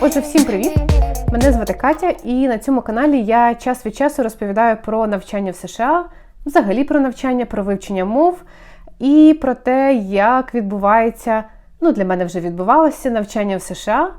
Отже, всім привіт! Мене звати Катя, і на цьому каналі я час від часу розповідаю про навчання в США, взагалі про навчання, про вивчення мов і про те, як відбувається, ну для мене вже відбувалося навчання в США,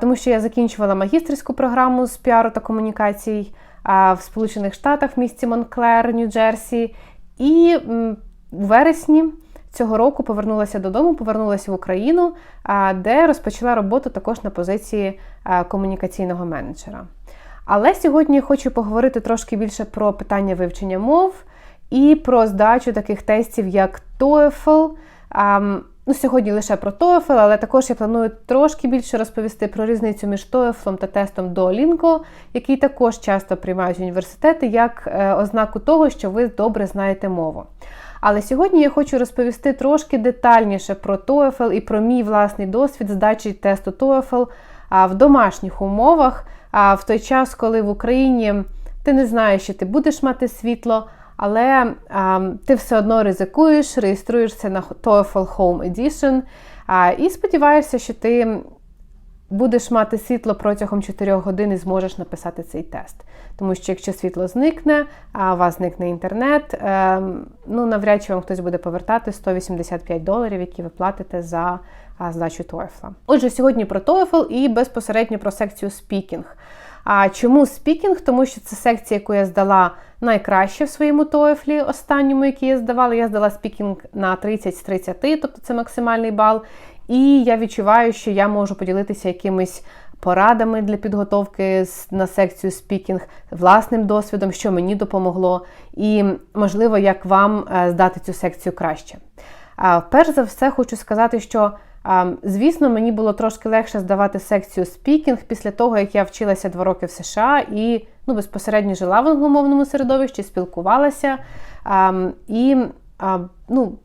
тому що я закінчувала магістерську програму з піару та комунікацій в Сполучених Штатах в місті Монклер, Нью-Джерсі. І у вересні цього року повернулася додому, повернулася в Україну, де розпочала роботу також на позиції комунікаційного менеджера. Але сьогодні я хочу поговорити трошки більше про питання вивчення мов і про здачу таких тестів, як TOEFL. Ну, сьогодні лише про TOEFL, але також я планую трошки більше розповісти про різницю між TOEFL та тестом Duolingo, який також часто приймають університети, як е, ознаку того, що ви добре знаєте мову. Але сьогодні я хочу розповісти трошки детальніше про TOEFL і про мій власний досвід здачі тесту TOEFL в домашніх умовах, в той час, коли в Україні ти не знаєш, що ти будеш мати світло, але а, ти все одно ризикуєш, реєструєшся на TOEFL Home Edition а, і сподіваєшся, що ти будеш мати світло протягом 4 годин і зможеш написати цей тест. Тому що якщо світло зникне, а у вас зникне інтернет, е, ну навряд чи вам хтось буде повертати 185 доларів, які ви платите за здачу TOEFL. Отже, сьогодні про TOEFL і безпосередньо про секцію Speaking. А чому спікінг? Тому що це секція, яку я здала найкраще в своєму TOEFL, останньому, який я здавала. Я здала спікінг на 30 з 30, тобто це максимальний бал. І я відчуваю, що я можу поділитися якимись порадами для підготовки на секцію спікінг, власним досвідом, що мені допомогло, і, можливо, як вам е, здати цю секцію краще. Перш за все, хочу сказати, що. Звісно, мені було трошки легше здавати секцію спікінг після того, як я вчилася два роки в США і ну, безпосередньо жила в англомовному середовищі, спілкувалася. І ну,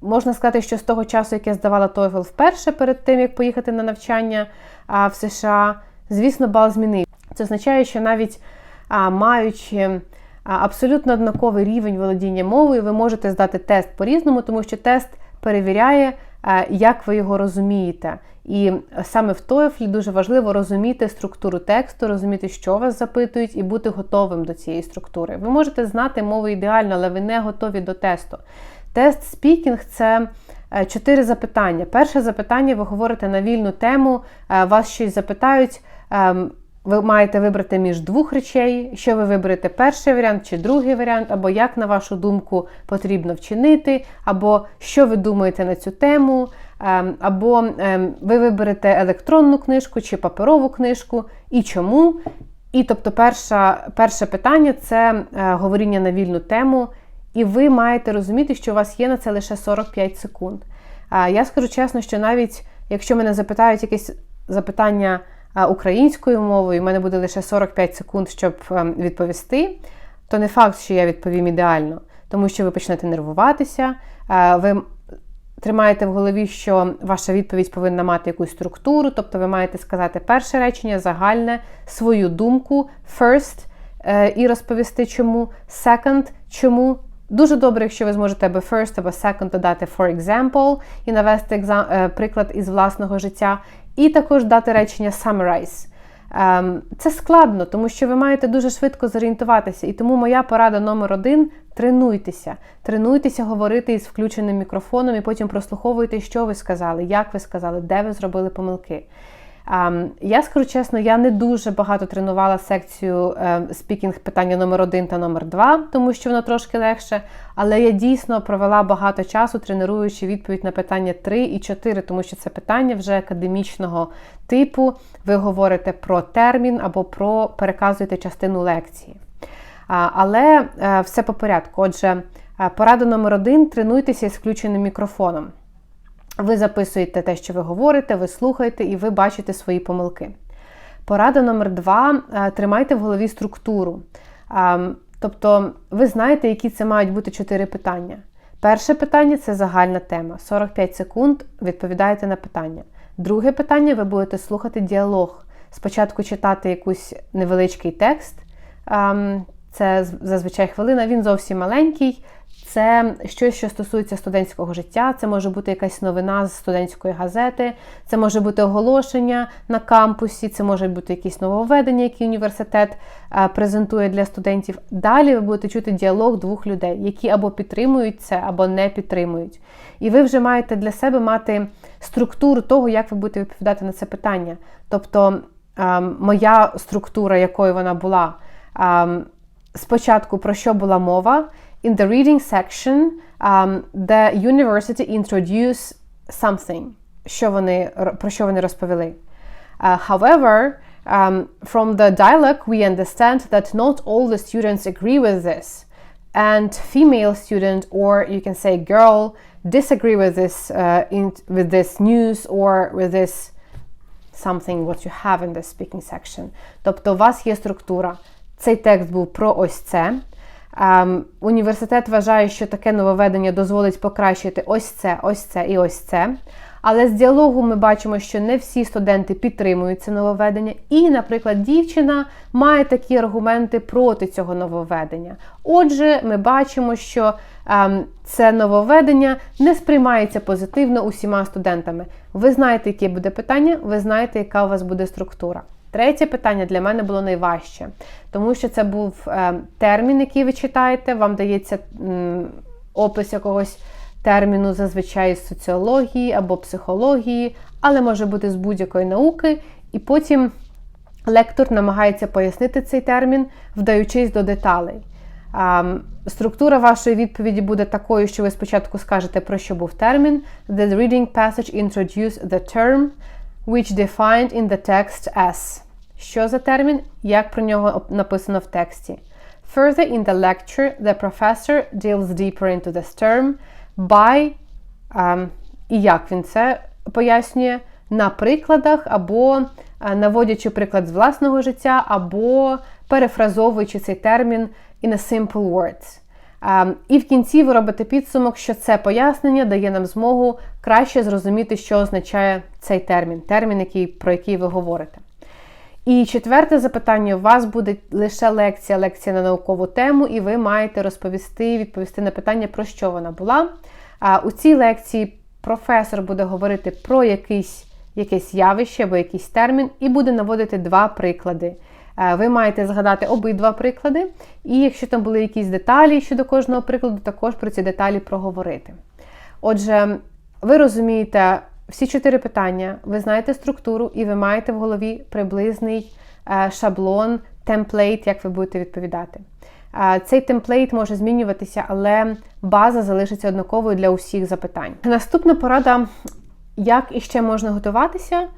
можна сказати, що з того часу, як я здавала TOEFL вперше перед тим, як поїхати на навчання в США, звісно, бал змінив. Це означає, що навіть маючи абсолютно однаковий рівень володіння мовою, ви можете здати тест по-різному, тому що тест перевіряє. Е, як ви його розумієте. І саме в TOEFL дуже важливо розуміти структуру тексту, розуміти, що вас запитують, і бути готовим до цієї структури. Ви можете знати мову ідеально, але ви не готові до тесту. Тест спікінг це е, чотири запитання. Перше запитання ви говорите на вільну тему, е, вас щось запитають. Ви маєте вибрати між двох речей, що ви виберете перший варіант чи другий варіант, або як, на вашу думку, потрібно вчинити, або що ви думаєте на цю тему, ем, або ем, ви виберете електронну книжку чи паперову книжку, і чому. І тобто, перша, перше питання це е, говоріння на вільну тему, і ви маєте розуміти, що у вас є на це лише 45 секунд. Я скажу чесно, що навіть якщо мене запитають якесь запитання українською мовою, і в мене буде лише 45 секунд, щоб ем, відповісти, то не факт, що я відповім ідеально, тому що ви почнете нервуватися, ви тримаєте в голові, що ваша відповідь повинна мати якусь структуру, тобто ви маєте сказати перше речення, загальне, свою думку, first, е, і розповісти чому, second, чому. Дуже добре, якщо ви зможете або first, або second додати for example і навести е, приклад із власного життя. І також дати речення summarize. Ем, це складно, тому що ви маєте дуже швидко зорієнтуватися. І тому моя порада номер один тренуйтеся. Тренуйтеся говорити із включеним мікрофоном і потім прослуховуйте, що ви сказали, як ви сказали, де ви зробили помилки. Я скажу чесно, я не дуже багато тренувала секцію спікінг питання номер 1 та номер 2 тому що воно трошки легше. Але я дійсно провела багато часу, тренуючи відповідь на питання 3 і 4, тому що це питання вже академічного типу. Ви говорите про термін або про переказуєте частину лекції. Але е, все по порядку. Отже, е, порада номер 1 тренуйтеся з включеним мікрофоном. Ви записуєте те, що ви говорите, ви слухаєте і ви бачите свої помилки. Порада номер два: е, тримайте в голові структуру. Тобто, ви знаєте, які це мають бути чотири питання. Перше питання це загальна тема. 45 секунд відповідаєте на питання. Друге питання ви будете слухати діалог. Спочатку читати якийсь невеличкий текст. ем, Це зазвичай хвилина, він зовсім маленький. Це щось, що стосується студентського життя, це може бути якась новина з студентської газети, це може бути оголошення на кампусі, це може бути якісь нововведення, які університет е, презентує для студентів. Далі ви будете чути діалог двох людей, які або підтримують це, або не підтримують. І ви вже маєте для себе мати структуру того, як ви будете відповідати на це питання. Тобто ем, моя структура, якою вона була. ем, Спочатку про що була мова. In the reading section, um, the university introduced something, що вони, про що вони розповіли. Uh, however, um, from the dialogue, we understand that not all the students agree with this. And female student, or you can say girl, disagree with this, uh, in, with this news or with this something what you have in the speaking section. Тобто у вас є структура. Цей текст був про ось це. Um, університет вважає, що таке нововведення дозволить покращити ось це, ось це і ось це. Але з діалогу ми бачимо, що не всі студенти підтримують це нововведення. І, наприклад, дівчина має такі аргументи проти цього нововведення. Отже, ми бачимо, що ем, це нововведення не сприймається позитивно усіма студентами. Ви знаєте, яке буде питання, ви знаєте, яка у вас буде структура. Третє питання для мене було найважче, тому що це був е, термін, який ви читаєте, вам дається опис якогось терміну, зазвичай з соціології або психології, але може бути з будь-якої науки. І потім лектор намагається пояснити цей термін, вдаючись до деталей. Структура вашої відповіді буде такою, що ви спочатку скажете, про що був термін. The reading passage introduced the term which defined in the text as. Що за термін? Як про нього написано в тексті. Further in the lecture, the professor deals deeper into this term by, um, і як він це пояснює, на прикладах, або наводячи приклад з власного життя, або перефразовуючи цей термін in a simple words. І в кінці ви робите підсумок, що це пояснення дає нам змогу краще зрозуміти, що означає цей термін, термін, який, про який ви говорите. І четверте запитання: у вас буде лише лекція, лекція на наукову тему, і ви маєте розповісти, відповісти на питання, про що вона була. У цій лекції професор буде говорити про якийсь, якесь явище або якийсь термін, і буде наводити два приклади. Ви маєте згадати обидва приклади, і якщо там були якісь деталі щодо кожного прикладу, також про ці деталі проговорити. Отже, ви розумієте всі чотири питання, ви знаєте структуру, і ви маєте в голові приблизний шаблон, темплейт, як ви будете відповідати. Цей темплейт може змінюватися, але база залишиться однаковою для усіх запитань. Наступна порада, як іще можна готуватися.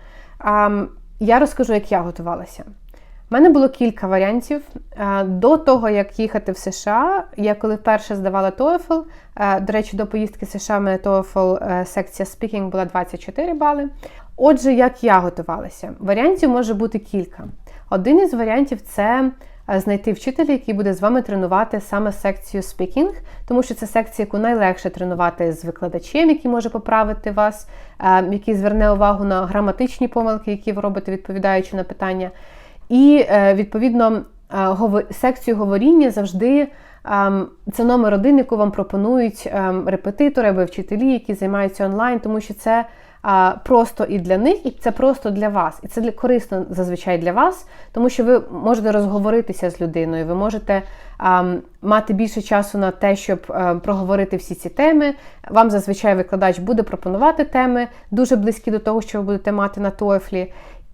Я розкажу, як я готувалася. У мене було кілька варіантів. До того, як їхати в США, я коли вперше здавала TOEFL, до речі, до поїздки в США в мене TOEFL е, секція Speaking була 24 бали. Отже, як я готувалася? Варіантів може бути кілька. Один із варіантів це е, знайти вчителя, який буде з вами тренувати саме секцію Speaking, тому що це секція, яку найлегше тренувати з викладачем, який може поправити вас, е, який зверне увагу на граматичні помилки, які ви робите, відповідаючи на питання. І, е, відповідно, е, секцію говоріння завжди ем, це номер один, яку вам пропонують ем, репетитори або вчителі, які займаються онлайн, тому що це просто і для них, і це просто для вас. І це корисно зазвичай для вас, тому що ви можете розговоритися з людиною, ви можете ем, мати більше часу на те, щоб проговорити всі ці теми. Вам зазвичай викладач буде пропонувати теми, дуже близькі до того, що ви будете мати на TOEFL.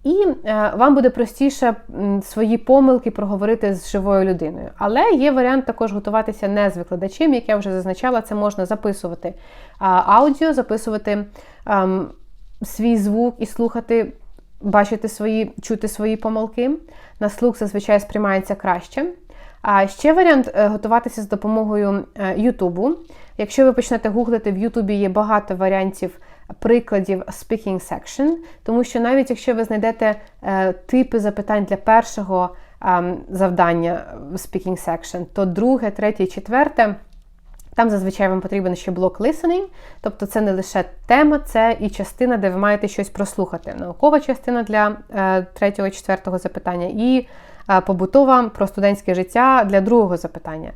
І е, вам буде простіше свої помилки проговорити з живою людиною. Але є варіант також готуватися не з викладачем, як я вже зазначала, це можна записувати аудіо, записувати ем, свій звук і слухати, бачити свої, чути свої помилки. На слух зазвичай сприймається краще. А ще варіант е, готуватися з допомогою е, Ютубу. Якщо ви почнете гуглити, в Ютубі є багато варіантів прикладів speaking section, тому що навіть якщо ви знайдете е, типи запитань для першого е, завдання speaking section, то друге, третє і четверте. Там зазвичай вам потрібен ще блок listening, тобто це не лише тема, це і частина, де ви маєте щось прослухати. Наукова частина для е, третього четвертого запитання, і е, побутова про студентське життя для другого запитання.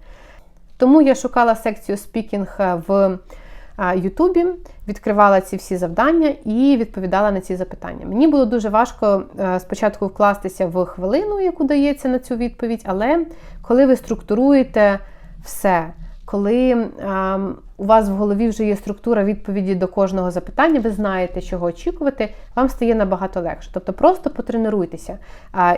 Тому я шукала секцію спікінг в Ютубі, відкривала ці всі завдання і відповідала на ці запитання. Мені було дуже важко е, спочатку вкластися в хвилину, яку дається на цю відповідь, але коли ви структуруєте все, коли ем, у вас в голові вже є структура відповіді до кожного запитання, ви знаєте, чого очікувати, вам стає набагато легше. Тобто просто потренуйтеся.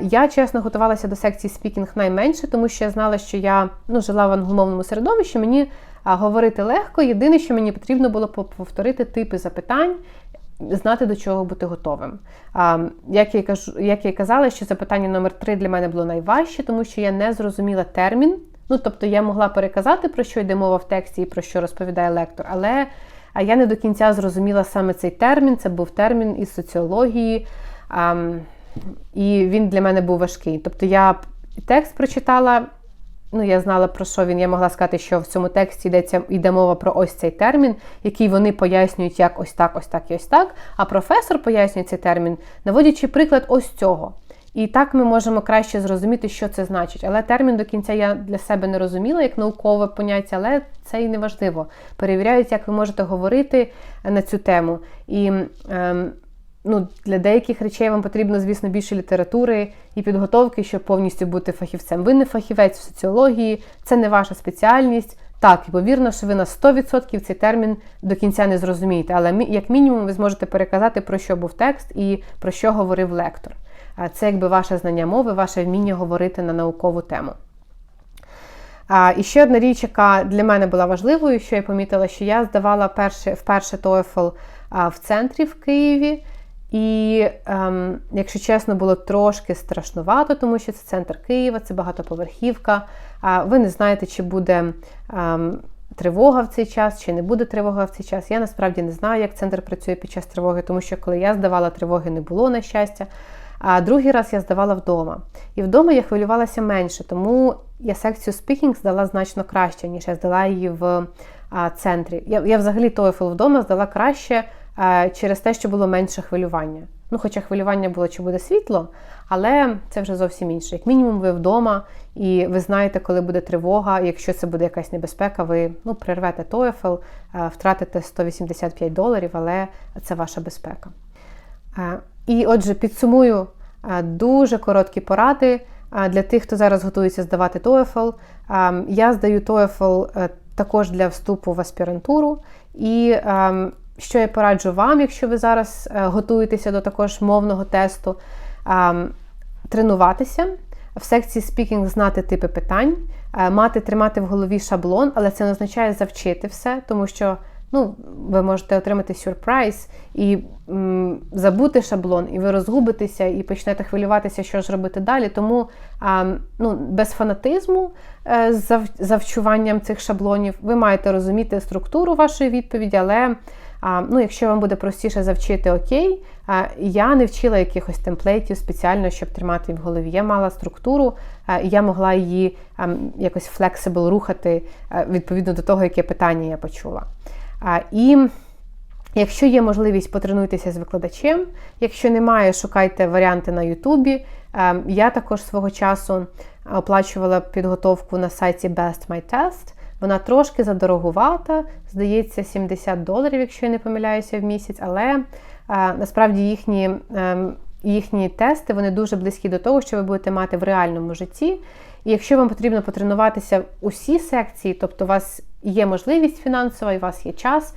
Я чесно готувалася до секції спікінг найменше, тому що я знала, що я ну, жила в англомовному середовищі. Мені говорити легко. Єдине, що мені потрібно було повторити типи запитань. Знати, до чого бути готовим. А, Як я кажу, як я казала, що запитання номер 3 для мене було найважче, тому що я не зрозуміла термін. Ну, тобто я могла переказати, про що йде мова в тексті і про що розповідає лектор, але я не до кінця зрозуміла саме цей термін. Це був термін із соціології, і він для мене був важкий. Тобто я текст прочитала ну, я знала про що він. Я могла сказати, що в цьому тексті йдеться йде мова про ось цей термін, який вони пояснюють як ось так, ось так і ось так. А професор пояснює цей термін, наводячи приклад ось цього. І так ми можемо краще зрозуміти, що це значить. Але термін до кінця я для себе не розуміла як наукове поняття, але це і не важливо. Перевіряють, як ви можете говорити на цю тему. І ем, ну, для деяких речей вам потрібно, звісно, більше літератури і підготовки, щоб повністю бути фахівцем. Ви не фахівець в соціології, це не ваша спеціальність. Так, ймовірно, що ви на 100% цей термін до кінця не зрозумієте, але як мінімум ви зможете переказати, про що був текст і про що говорив лектор. Це якби ваше знання мови, ваше вміння говорити на наукову тему. А, І ще одна річ, яка для мене була важливою, що я помітила, що я здавала перше, вперше TOEFL в центрі в Києві. І, ем, якщо чесно, було трошки страшнувато, тому що це центр Києва, це багатоповерхівка. А ви не знаєте, чи буде ем, тривога в цей час, чи не буде тривога в цей час. Я насправді не знаю, як центр працює під час тривоги, тому що коли я здавала тривоги, не було на щастя. А другий раз я здавала вдома. І вдома я хвилювалася менше, тому я секцію спікінг здала значно краще, ніж я здала її в центрі. Я я взагалі TOEFL вдома здала краще через те, що було менше хвилювання. Ну, хоча хвилювання було, чи буде світло, але це вже зовсім інше. Як мінімум, ви вдома, і ви знаєте, коли буде тривога, і якщо це буде якась небезпека, ви ну, прервете TOEFL, втратите 185 доларів, але це ваша безпека. І отже, підсумую дуже короткі поради для тих, хто зараз готується здавати TOEFL. Я здаю TOEFL е, також для вступу в аспірантуру. І що я пораджу вам, якщо ви зараз е, готуєтеся до також мовного тесту, тренуватися в секції спікінг знати типи питань, е, мати тримати в голові шаблон, але це не означає завчити все, тому що ну, ви можете отримати сюрприз і забути шаблон, і ви розгубитеся, і почнете хвилюватися, що ж робити далі. Тому а, ну, без фанатизму е, з завчуванням цих шаблонів ви маєте розуміти структуру вашої відповіді, але Ну, Якщо вам буде простіше завчити окей, я не вчила якихось темплейтів спеціально, щоб тримати в голові. Я мала структуру, і я могла її якось флексибл рухати відповідно до того, яке питання я почула. І якщо є можливість, потренуйтеся з викладачем. Якщо немає, шукайте варіанти на Ютубі. Я також свого часу оплачувала підготовку на сайті Best My Test. Вона трошки задорогувата, здається, 70 доларів, якщо я не помиляюся в місяць, але насправді їхні їхні тести вони дуже близькі до того, що ви будете мати в реальному житті. І якщо вам потрібно потренуватися усі секції, тобто у вас є можливість фінансова і у вас є час,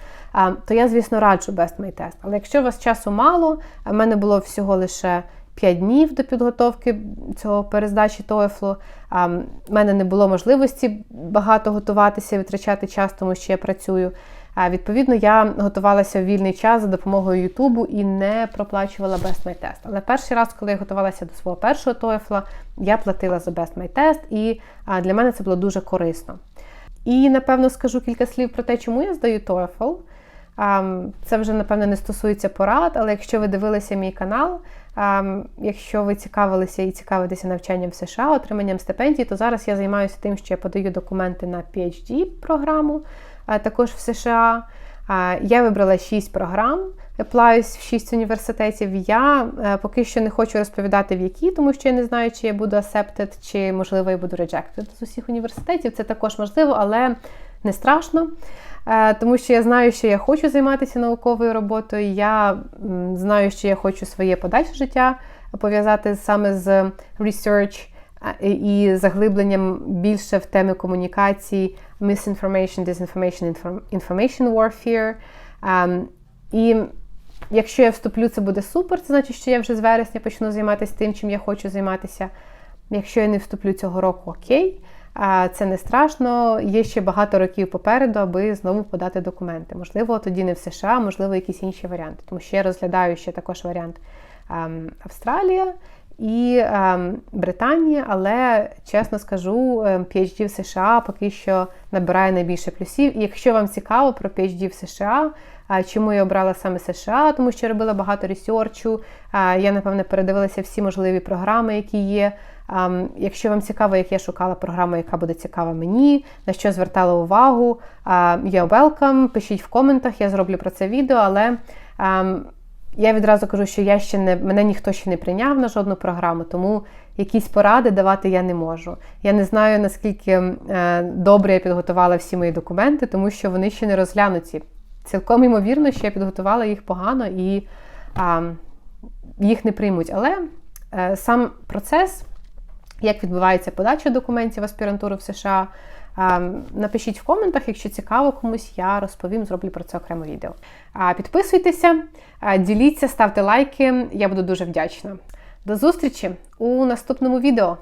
то я, звісно, раджу Best My Test. Але якщо у вас часу мало, в мене було всього лише 5 днів до підготовки цього перездачі TOEFL. В мене не було можливості багато готуватися, витрачати час, тому що я працюю. Відповідно, я готувалася в вільний час за допомогою Ютубу і не проплачувала Best My Test. Але перший раз, коли я готувалася до свого першого TOEFL, я платила за Best My Test, і для мене це було дуже корисно. І напевно скажу кілька слів про те, чому я здаю TOEFL. Це вже, напевно, не стосується порад, але якщо ви дивилися мій канал, якщо ви цікавилися і цікавитеся навчанням в США, отриманням стипендій, то зараз я займаюся тим, що я подаю документи на PhD-програму також в США. Я вибрала 6 програм, Applies в 6 університетів. Я е, поки що не хочу розповідати в які, тому що я не знаю, чи я буду accepted, чи можливо я буду rejected з усіх університетів. Це також можливо, але не страшно. Е, Тому що я знаю, що я хочу займатися науковою роботою. Я знаю, що я хочу своє подальше життя пов'язати саме з research е, і заглибленням більше в теми комунікації, misinformation, disinformation, inform- information warfare. Ем, І якщо я вступлю, це буде супер. Це значить, що я вже з вересня почну займатися тим, чим я хочу займатися. Якщо я не вступлю цього року, окей. Це не страшно. Є ще багато років попереду, аби знову подати документи. Можливо, тоді не в США, можливо, якісь інші варіанти. Тому що я розглядаю ще також варіант ем, Австралія і ем, Британія, але чесно скажу, ем, PhD в США поки що набирає найбільше плюсів. І якщо вам цікаво про PhD в США, чому я обрала саме США, тому що робила багато ресерчу. Я, напевне, передивилася всі можливі програми, які є. Якщо вам цікаво, як я шукала програму, яка буде цікава мені, на що звертала увагу, я welcome, пишіть в коментах, я зроблю про це відео, але я відразу кажу, що я ще не мене ніхто ще не прийняв на жодну програму, тому якісь поради давати я не можу. Я не знаю наскільки е, добре я підготувала всі мої документи, тому що вони ще не розглянуті. Цілком ймовірно, що я підготувала їх погано і а, їх не приймуть. Але е, сам процес, як відбувається подача документів в аспірантуру в США. Напишіть в коментах, якщо цікаво комусь, я розповім, зроблю про це окреме відео. Підписуйтеся, діліться, ставте лайки, я буду дуже вдячна. До зустрічі у наступному відео!